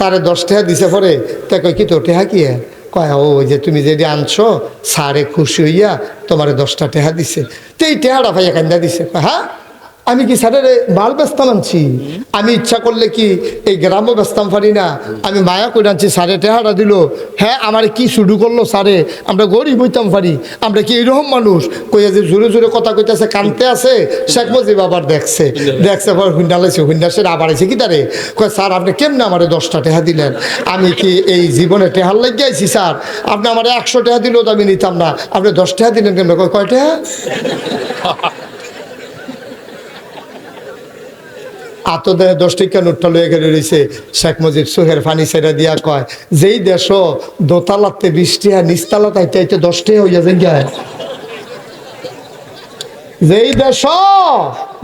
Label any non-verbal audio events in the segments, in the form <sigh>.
তারে দশ টাকা দিছে পরে, তা কয়, কি তোর টেহা কি? কয়, ও যে তুমি যদি আনছো, সারে খুশি হইয়া তোমার দশটা টেহা দিছে। তো এই টেহাটা ভাইয়া কান্দা দিছে। হ্যাঁ? আমি কি স্যারের মাল ব্যস্তাম আনছি? আমি ইচ্ছা করলে কি এই গ্রামও ব্যস্তাম পারি না? আমি মায়া করে আনছি, স্যারে টেহারা দিল। হ্যাঁ আমার কি শুরু করল সারে আমরা গরিব হইতাম পারি। আমরা কি এইরকম মানুষ? কইয়া যে জোরে জোরে কথা কইতেছে, কানতে আছে। শেখ মুজিব আবার দেখছে। দেখছে পর হুন্ডালাইছে হুন্ডাসের আবার এসে কি তারে? কয় স্যার, আপনি কেমনে আমার দশটা টেহা দিলেন? আমি কি এই জীবনে টেহার লাগিয়ে আইছি, স্যার? আপনি আমার একশো টেহা দিলেও তো আমি নিতাম না। আপনি দশ টেহা দিলেন কেমন? কয় কয় টেহা? আতদে দশ টিকা নোটটা লয়ে গেলে রয়েছে শেখ মুজিব সুহের ফানি সেরা দিয়া কয়, যেই দেশ দোতালাতে বৃষ্টি আর নিস্তালা তাইতে আইতে দশটি হইয়া যায় গায় যেই দেশ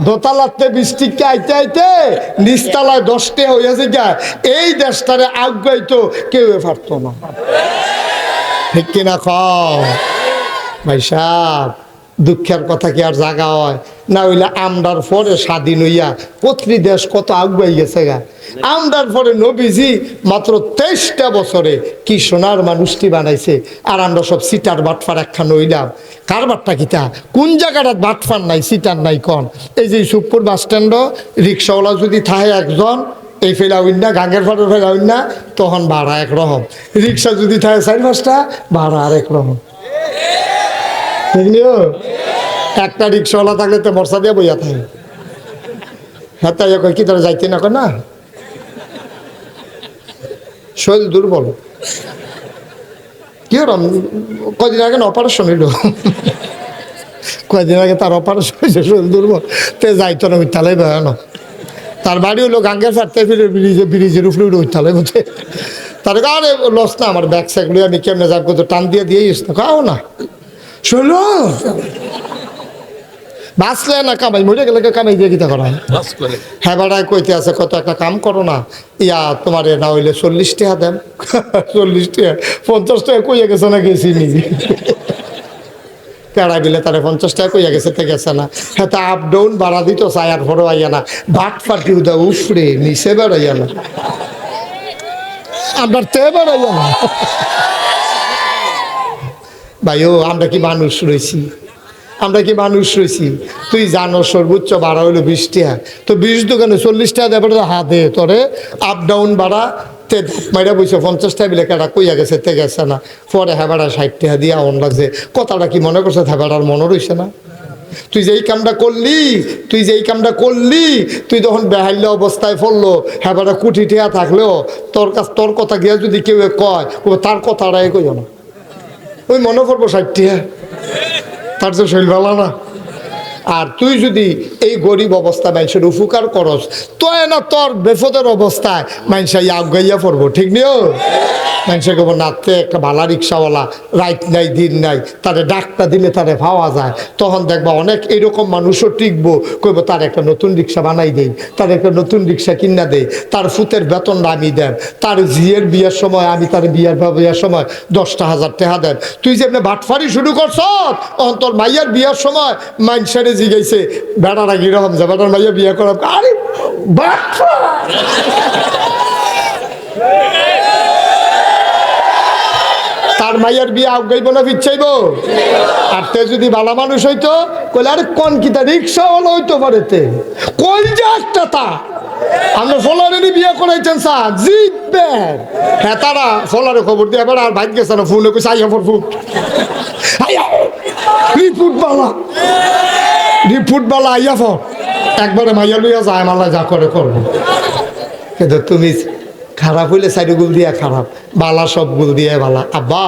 দোতালাতে বৃষ্টিকে আইতে আইতে নিস্তালায় দশটি হইয়া যায় গায় এই দেশটারে আগাইতো কেউ পারতো না। ঠিক কিনা খাও ভাই সাহ দুঃখের কথা কি আর জাগা হয়? না হইলে আমরার পরে স্বাধীন হইয়া প্রতিটি দেশ কত আগুয়াই গেছে গা। আমরার পরে নবীজি মাত্র তেইশটা বছরে কি সোনার মানুষটি বানাইছে। আর আমরা সব সিটার বাটফার একখান হইলাম। কার কারবারটা কিতা? কোন জায়গাটা বাটফার নাই, সিটার নাই কন? এই যে সুপুর বাস স্ট্যান্ড, রিক্সাওয়ালা যদি থাহে একজন, এই ফেলা হইন না, গাঙ্গের ফেলা হইন না, তখন ভাড়া এক রকম। রিক্সা যদি থাকে চার পাঁচটা, ভাড়া আর এক রকম। ঠিক নিও। একটা রিক্সাওয়ালা থাকলে তো বর্ষা দিয়ে বইয়া থাকে। হ্যাঁ তাই কি তোরা যাইতে না না? শরীর দুর্বল। কি ওরম কদিন আগে অপারেশন হইল? কয়দিন আগে তার অপারেশন হয়েছে শরীর দুর্বল। তে যাইতো না উঠালে বেড়ানো তার বাড়ি হলো গাঙ্গের ফাটতে ফিরে ব্রিজে, ব্রিজের উপরে উঠে উঠালে বুঝে তার আরে লস না, আমার ব্যাগ স্যাগগুলো আমি কেমনে যাব? তো টান দিয়ে দিয়েইস না খাও না। শোনো বাঁচলে না কামাই মরে গেলে কামাই দিয়ে গীতা করা। হ্যাঁ বেড়ায় কইতে আছে কত একটা কাম করো না। ইয়া তোমার না হইলে চল্লিশ টাকা দেন। <laughs> চল্লিশ টাকা পঞ্চাশ টাকা কইয়া গেছে না গেছি নিজে পেড়া <laughs> বিলে তারা পঞ্চাশ টাকা কইয়া গেছে তে গেছে না। হ্যাঁ তা আপ ডাউন বাড়া দিত চায়ার ভরো আইয়া না। বাট ফাটি উদা উফরে নিচে বেড়াইয়া না। আপনার তে বেড়াইয়া না। <laughs> ভাইও আমরা কি মানুষ রয়েছি? আমরা কি মানুষ রয়েছি? তুই জানো সর্বোচ্চ ভাড়া হইল বিশ টাকা। তো বিশ দোকানে চল্লিশ টাকা দেবে হাতে তোরে। আপ ডাউন ভাড়া, তে মাইরা বইছে পঞ্চাশ টাকা বিলে কেটা কইয়া গেছে, তে গেছে না। পরে হেবাড়া ষাট টাকা দিয়ে আউন লাগছে। কথাটা কি মনে করছে? হেবাড়ার মনে রইছে না। তুই যেই কামটা করলি, তুই যেই কামটা করলি, তুই তখন বেহাল্য অবস্থায় পড়ল। হেবাড়া কুঠি ঠেয়া থাকলেও তোর কাছ, তোর কথা গিয়া যদি কেউ কয় ও তার কথাটাই কইও না। ওই মনে করব ষাটটিয়া তার যে শৈল ভালো না আর তুই যদি এই গরিব অবস্থা মানুষের উপকার করস তো না তোর বেফদের অবস্থায় মানুষে আগাইয়া পড়ব, ঠিক নিও? মানুষে কেবল একটা ভালা রিক্সাওয়ালা রাইট নাই, দিন নাই, তারে ডাকটা দিলে তারে পাওয়া যায়। তখন দেখবা অনেক এরকম মানুষও টিকবো, কইব, তার একটা নতুন রিক্সা বানাই দেই, তার একটা নতুন রিক্সা কিনা দেই, তার ফুতের বেতন আমি দেন, তার জিয়ের বিয়ের সময় আমি তার বিয়ের বিয়ের সময় দশটা হাজার টাকা দেন। তুই যেমনি বাটফারি শুরু করছ তখন তোর মাইয়ার বিয়ের সময় মাইনসারে জিগাইছে বেড়ারা কীরকম যে বেড়ার মাইয়া বিয়ে করা আরে তার মাইয়ার বিয়ে আগাইব না পিছাইব আর তে যদি ভালো মানুষ হইতো, কইলে, আরে কোন কিতা রিক্সা হলো হইতো পারেতে কই যে একটা তা? আমরা ফলারেরই বিয়ে করাইছেন, স্যার। জিতবেন। হ্যাঁ তারা ফলারে খবর দিয়ে এবার আর ভাই গেছে না, ফোনে কইছে আইয়া ফর ফুট রিপুট বালা। রিপুট ফুটবল আইয়া ফর একবারে মাইয়া লইয়া যায় মালা যা করে করব কিন্তু তুমি খারাপ হইলে সাইড গুল দিয়া খারাপ, বালা সব গুল দিয়ে বালা। আব্বা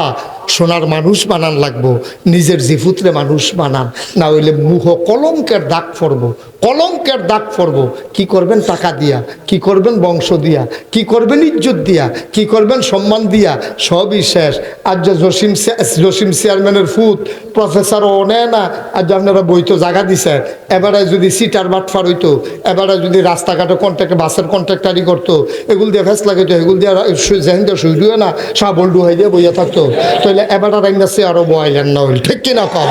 সোনার মানুষ বানান লাগবো, নিজের জিফুতরে মানুষ বানান, না হইলে মুখ কলঙ্কের দাগ পড়ব কলঙ্কের দাগ পড়ব কি করবেন টাকা দিয়া, কি করবেন বংশ দিয়া, কি করবেন ইজ্জত দিয়া, কি করবেন সম্মান দিয়া, সবই শেষ। আর যে জসিম জসিম চেয়ারম্যানের ফুত প্রফেসর ও নেয় না আর যে আপনারা বই তো জায়গা দিছে এবারে যদি সিটার বাটফার হইতো, এবারে যদি রাস্তাঘাটে কন্ট্রাক্ট বাসের কন্ট্রাক্টারি করতো, এগুল দিয়ে ফেস লাগাইতো, এগুল দিয়ে যেহেন দিয়ে শুই ডুয়ে না সাবল ডুহাই দিয়ে বইয়া থাকতো। তাহলে এবারে রাইনা সে আরও বয়াইলেন না হইল, ঠিক কিনা কম?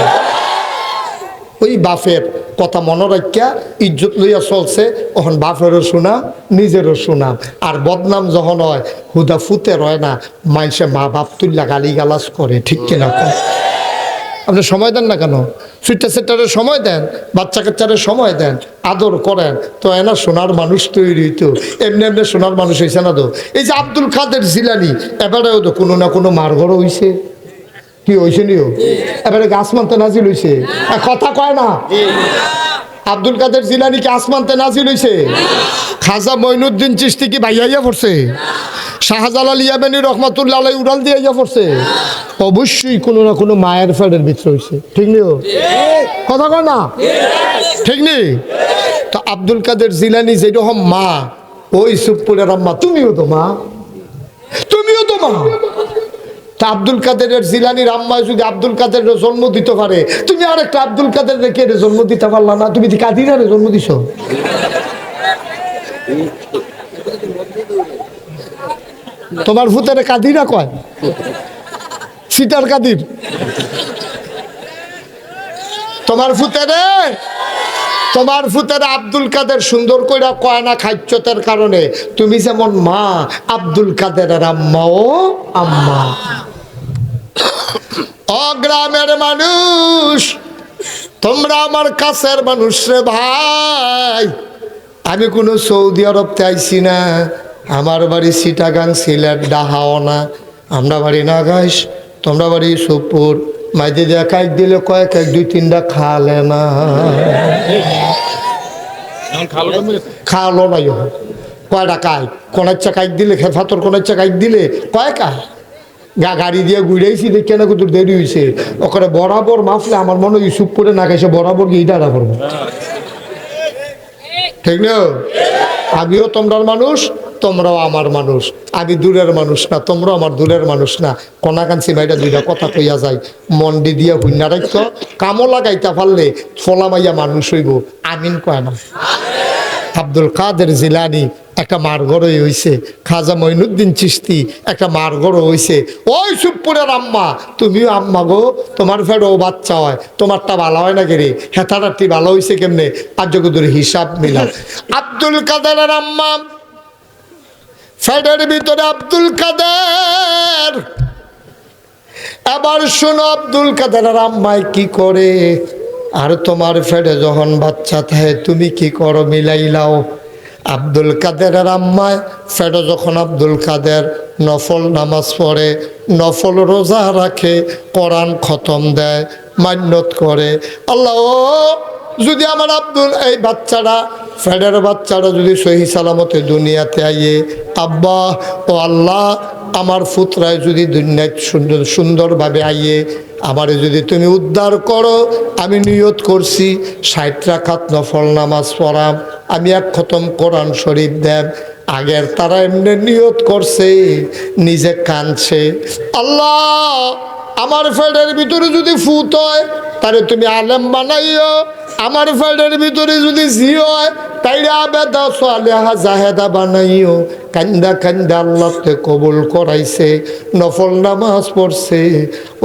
ওই বাফের কথা মনে রাখিয়া ইজ্জত লইয়া চলছে তখন বাপেরও সুনাম নিজেরও সুনাম আর বদনাম যখন হয়, হুদা ফুতে রয় না মানুষে মা বাপ তুল্লা গালি গালাজ করে, ঠিক কিনা কয় আপনি সময় দেন না কেন? সুইটার সেটারে সময় দেন, বাচ্চা কাচ্চারে সময় দেন, আদর করেন। তো এনা সোনার মানুষ তৈরি হইতো। এমনি এমনি সোনার মানুষ হয়েছে না তো? এই যে আব্দুল কাদের জিলানি, এবারেও তো কোনো না কোনো মারঘর হইছে। কি হয়েছে নিও? এবারে গাছ মানতে নাজিল হয়েছে কথা কয় না? আব্দুল কাদের জিলানি কি আসমানতে নাজিল হইছে? খাজা মঈনুদ্দিন চিস্তি কি বাইয়া পড়ছে? শাহজালাল ইয়ামেনি রহমাতুল্লাহ আলাই উড়াল দিয়ে ইয়া পড়ছে? অবশ্যই কোনো না কোনো মায়ের ফেডের ভিতরে হইছে। ঠিক নেই কথা কয় না? ঠিক নেই তো আব্দুল কাদের জিলানি যেরকম মা, ওই সুপুরের আম্মা, তুমিও তো মা। তুমিও তো মা। তা আব্দুল কাদেরের জিলানির আম্মা যদি আব্দুল কাদেরের জন্ম দিতে পারে, তুমি আর একটা আব্দুল কাদের রেখে জন্ম দিতে পারলা না? তুমি কি কাদিরারে জন্ম দিছ। তোমার ভূতের কাদিরা কয়? সিটার কাদির। তোমার ভূতেরে তোমার ফুতের আব্দুল কাদের সুন্দর কইরা কয় না কারণে? তুমি যেমন মা, আব্দুল কাদেরের আম্মাও আম্মা অগ্রামের মানুষ, তোমরা আমার কাছের মানুষ রে ভাই। আমি কোনো সৌদি আরবতে আইছি না, আমার বাড়ি সিটাগাং সিলেট, ডাহাও না। আমরা বাড়ি নাগাইস তোমরা বাড়ি সুপুর। মাইদি দিয়া কাইক দিলে কয়েক এক দুই তিনটা খালে না। খাওয়ালো না ইহ। কয়টা কাই কোনাচ্চা কাইক দিলে খেফাতর কোনাচ্চা কাইক দিলে, কয় কায় গা গাড়ি দিয়ে ঘুরেছি দেখে না কত দেরি হয়েছে ওখানে বরাবর মাফলে আমার মনে ইউসুফ করে না গেছে বরাবর গিয়ে ডাড়া করব। ঠিক না? আমিও তোমরার মানুষ তোমরাও আমার মানুষ। আমি দূরের মানুষ না, তোমরাও আমার দূরের মানুষ না। কনাকাঞ্চি মাইটা দুইটা কথা কইয়া যায় মন্ডি দিয়া হুইনা রাখ কামও লাগাইতে পারলে ফলা মাইয়া মানুষ হইব। আমিন কয় না। আব্দুল কাদের জিলানি একটা মারগড়ই হইছে, খাজা মঈনুদ্দিন চিস্তি একটা মারগড় হইছে। ওই সুপুরের আম্মা, তুমিও আম্মা গো, তোমার ফেরও বাচ্চা হয়, তোমারটা ভালো হয় না গেরে হেতাটাটি ভালো হইছে কেমনে? আর যকুদুর হিসাব মিলাম আব্দুল কাদেরের আম্মা ফেডের ভিতরে আব্দুল কাদের। এবার শোনো আব্দুল কাদেরের আম্মাই কি করে? আর তোমার ফেডে যখন বাচ্চা থাকে, তুমি কি করো? মিলাইলাও আব্দুল কাদেরের আম্মায় ফেডে যখন আব্দুল কাদের নফল নামাজ পড়ে, নফল রোজা রাখে, কোরআন খতম দেয়, মান্যত করে। আল্লাহ যদি আমার আব্দুল, এই বাচ্চারা ফেডের বাচ্চারা যদি সহি সালামতে দুনিয়াতে আইয়ে, আব্বা, ও আল্লাহ, আমার ফুতরায় যদি দুনিয়ায় সুন্দর, সুন্দরভাবে আইয়ে, আমারে যদি তুমি উদ্ধার করো, আমি নিয়ত করছি, ষাট রাখাত নফল নামাজ পড়াম, আমি এক খতম কোরআন শরীফ দেব, আগের তারা এমনি নিয়ত করছে, নিজে কানছে আল্লাহ, আমার ফেডের ভিতরে যদি ফুত হয় তাহলে তুমি আলেম বানাইও। আমার ফেডের ভিতরে যদি জি হয়, তাইলে আবেদা সালেহা জাহেদা বানাইও। কান্দা কান্দা আল্লাহতে কবুল করাইছে, নফল নামাজ পড়ছে,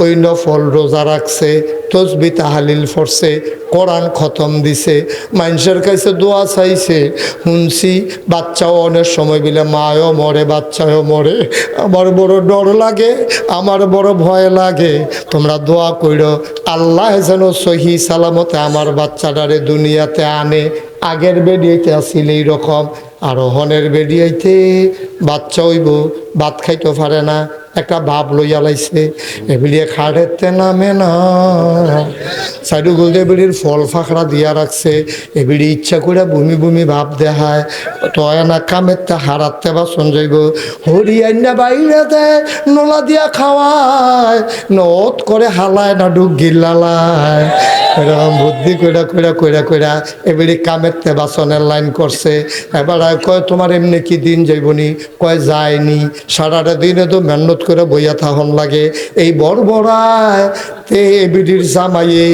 ওই নফল রোজা রাখছে, তসবি তাহালিল পড়ছে, কোরআন খতম দিছে, মানুষের কাছে দোয়া চাইছে। শুনছি বাচ্চাও অনেক সময় বিলে, মায়ও মরে বাচ্চাও মরে, আমার বড় ডর লাগে, আমার বড় ভয় লাগে, তোমরা দোয়া কইরো আল্লাহ যেন সহি সালামতে আমার বাচ্চাটারে দুনিয়াতে আনে। আগের বেরিয়েতে আসিল এইরকম। আর হনের বেডিয়াইতে বাচ্চা হইব, ভাত খাইতে পারে না। একটা ভাব লইয়া লাইছে এবিলিয়ে খাড়েতে নামে না। সাইডু গুলদে বিড়ির ফল ফাঁকড়া দিয়া রাখছে এবিড়ি ইচ্ছা করে ভূমি ভূমি ভাব দেহায় তয় না কামেতে হারাতে বা সঞ্জয়ব বাইরে দেয় নোলা দিয়া খাওয়ায় নত করে হালায় না ডুব গিল্লালায়। এরকম বুদ্ধি কইরা কইরা কইরা কইরা এবারে কামেতে বাসনের লাইন করছে। এবার কয়, তোমার এমনি কি দিন যাইবনি? কয় যায়নি সারাটা দিনে তো মেহনত করে বইয়া থাহন লাগে। এই বড় বড়ায় তে এবিডির জামাইয়ে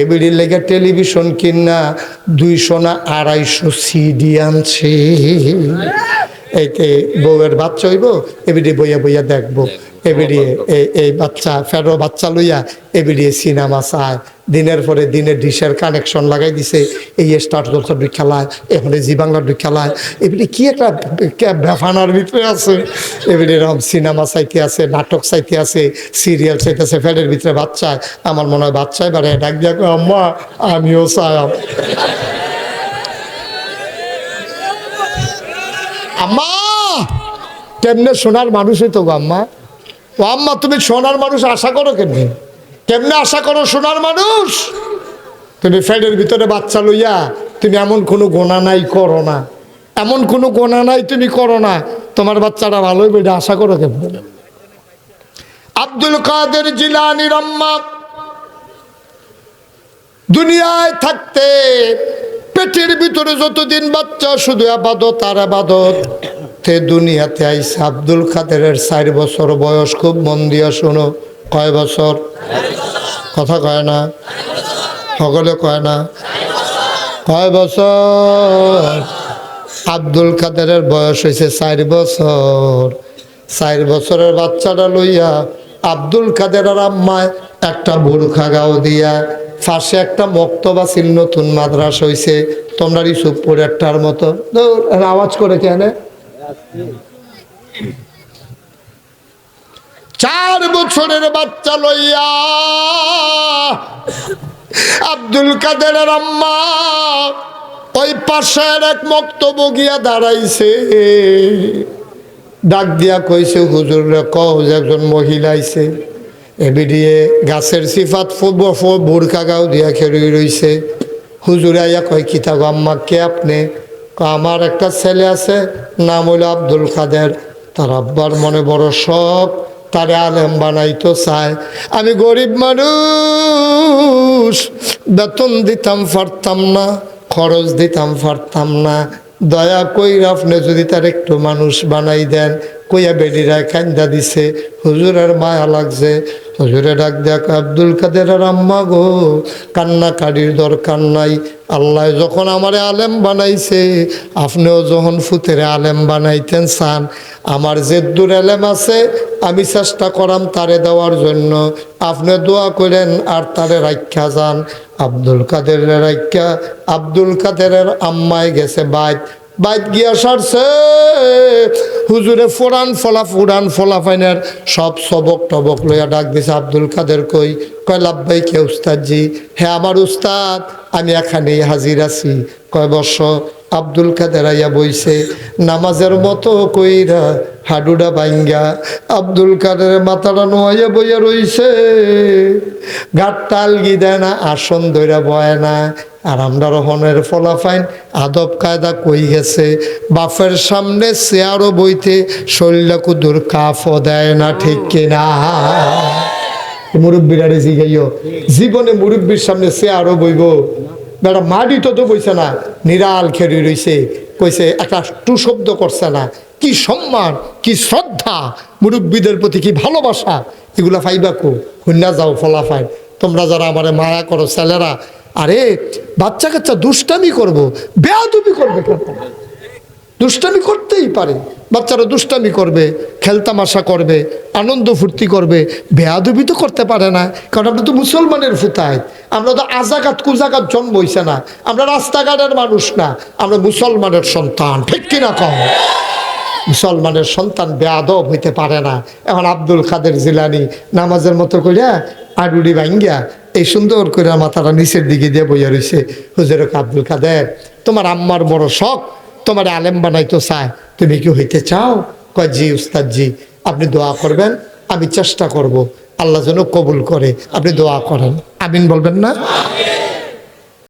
এবিডির লেগে টেলিভিশন কিনা দুইশো না আড়াইশো সিডি আনছে। এইতে বউয়ের বাচ্চা হইব, এবিডি বইয়া বইয়া দেখব। এবিডিয়ে এই বাচ্চা ফেরো বাচ্চা লইয়া এবিডিয়ে সিনেমা চায়। দিনের পরে দিনে ডিশের কানেকশন লাগাই দিছে। এই স্টার জলসার দুই খেলায় এখানে জি বাংলার দুই খেলায় এবিডি কি একটা বেফানার ভিতরে আছে? এবিডি এরকম সিনেমা চাইতে আছে নাটক চাইতে আছে সিরিয়াল চাইতে আছে ফ্যানের ভিতরে বাচ্চায় আমার মনে হয় বাচ্চায় বারে ডাক দিয়া আম্মা আমিও চাই। আম্মা কেমনে সোনার মানুষই তো আম্মা? ও আম্মা তুমি সোনার মানুষ, আশা করো কেমনে? কেমনে আশা করো সোনার মানুষ? তুমি ফ্যানের ভিতরে বাচ্চা লইয়া, তুমি এমন কোনো গোনা নাই, করো না। এমন কোনো গোনা নাই, তুমি করো না। তোমার বাচ্চাটা ভালোই বেটে আশা করো কেমনে? আব্দুল কাদের জিলানির আম্মা দুনিয়ায় থাকতে পেটের ভিতরে যতদিন বাচ্চা, শুধু আবাদত আর আবাদত। তে দুনিয়াতে আইসে আব্দুল কাদেরের চার বছর বয়স খুব মন দিয়া শোনো। কয় বছর? কথা কয় না। সকলে কয় না। কয় বছর? আব্দুল কাদেরের বয়স হয়েছে চার বছর। চার বছরের বাচ্চাটা লইয়া আব্দুল কাদের আর আম্মায় একটা বুরখা গাও দিয়া ফাঁসে একটা মক্তবা ছিল, নতুন মাদ্রাস হইছে। তোমরা রিসুপ পরে একটার মতো আওয়াজ করে কেন চার বছরের বাচ্চা লইয়া আব্দুল কাদেরের আম্মা ওই পাশের এক মক্তব গিয়া দাঁড়াইছে। ডাক দিয়া কইছে, হুজুর একজন মহিলা আইছে এবিডিয়ে গাছের সিফাত বোরকা গাও দিয়া খেয়ে রইছে। হুজুর আইয়া কয় কি থাকো আম্মা, কে আপনি? আমার একটা ছেলে আছে, নাম হইল আব্দুল কাদের। তার আব্বার মনে বড় শখ, তারে আলেম বানাইতো চায়। আমি গরিব মানুষ, বেতন দিতাম, পারতাম না, খরচ দিতাম, পারতাম না। দয়া কইরা আপনি যদি তার একটু মানুষ বানাই দেন কইয়া বেডিরা কান্দা দিছে, হুজুরের মায়া লাগছে। হুজুরে ডাক দেখ আব্দুল কাদের আম্মা গো কান্নাকারির দরকার নাই। আল্লাহ যখন আমারে আলেম বানাইছে, আপনিও যখন ফুতেরে আলেম বানাইতেন চান। আমার যে দূর আলেম আছে, আমি চেষ্টা করাম তারে দেওয়ার জন্য। আপনি দোয়া করেন আর তারে রাখা যান। আব্দুল কাদের রাখা আব্দুল কাদেরের আম্মায় গেছে বাইত। বাইত গিয়া সারছে। হুজুরে ফোরান ফলা ফুরান ফলা ফাইনের সব সবক টবক লইয়া ডাক দিছে, আব্দুল কাদের কই? কয় কে উস্তাদজি? হ্যাঁ আমার উস্তাদ, আমি এখানেই হাজির আছি। কয় বর্ষ আব্দুল কাদের আইয়া বইছে, নামাজের মতো কইরা হাডুডা বাইঙ্গা আব্দুল কাদের মাথাটা নোয়াইয়া বইয়া রইছে। গাটটা আলগি দেয় না আসন ধইরা বয় না আর আমরা রহনের ফলাফাইন। আদব কায়দা কই গেছে? বাফের সামনে চেয়ারও বইতে শরীরটা কুদুর কাফও দেয় না, ঠিক কিনা? মুরব্বীরা জিগাইও, জীবনে মুরব্বীর সামনে চেয়ারও বইব। বেটা মাটি তো তো বইছে না, নিরাল খেরি রইছে। কইছে, একটা টু শব্দ করছে না। কি সম্মান, কি শ্রদ্ধা, মুরব্বীদের প্রতি কি ভালোবাসা? এগুলা ফাইবা কো? হুন্না যাও ফলাফাইন। তোমরা যারা আমারে মায়া করো, ছেলেরা আরে বাচ্চা কাচ্চা দুষ্টামি করব। বেয়াদুবি করবে দুষ্টামি করতেই পারে। বাচ্চারা দুষ্টামি করবে খেলতামাশা করবে, আনন্দ ফুর্তি করবে। বেয়াদুবি তো করতে পারে না, কারণ আমরা তো মুসলমানের ফুতায়। আমরা তো আজাকাত কুজাকাত জন্ম হইছে না। আমরা রাস্তাঘাটের মানুষ না, আমরা মুসলমানের সন্তান, ঠিক কিনা কম মুসলমানের সন্তান বেয়াদব হইতে পারে না। এখন আব্দুল কাদের জিলানি নামাজের মতো করিয়া আডুডি ভাঙ্গিয়া এই সুন্দর করে মাথাটা নিচের দিকে দিয়ে বইয়া রয়েছে হুজুরক আব্দুল কাদের, তোমার আম্মার বড় শখ, তোমার আলেম বানাইতো চায়, তুমি কি হইতে চাও? কয়, জি উস্তাদ, জি। আপনি দোয়া করবেন, আমি চেষ্টা করব। আল্লাহ যেন কবুল করে। আপনি দোয়া করেন। আমিন বলবেন না?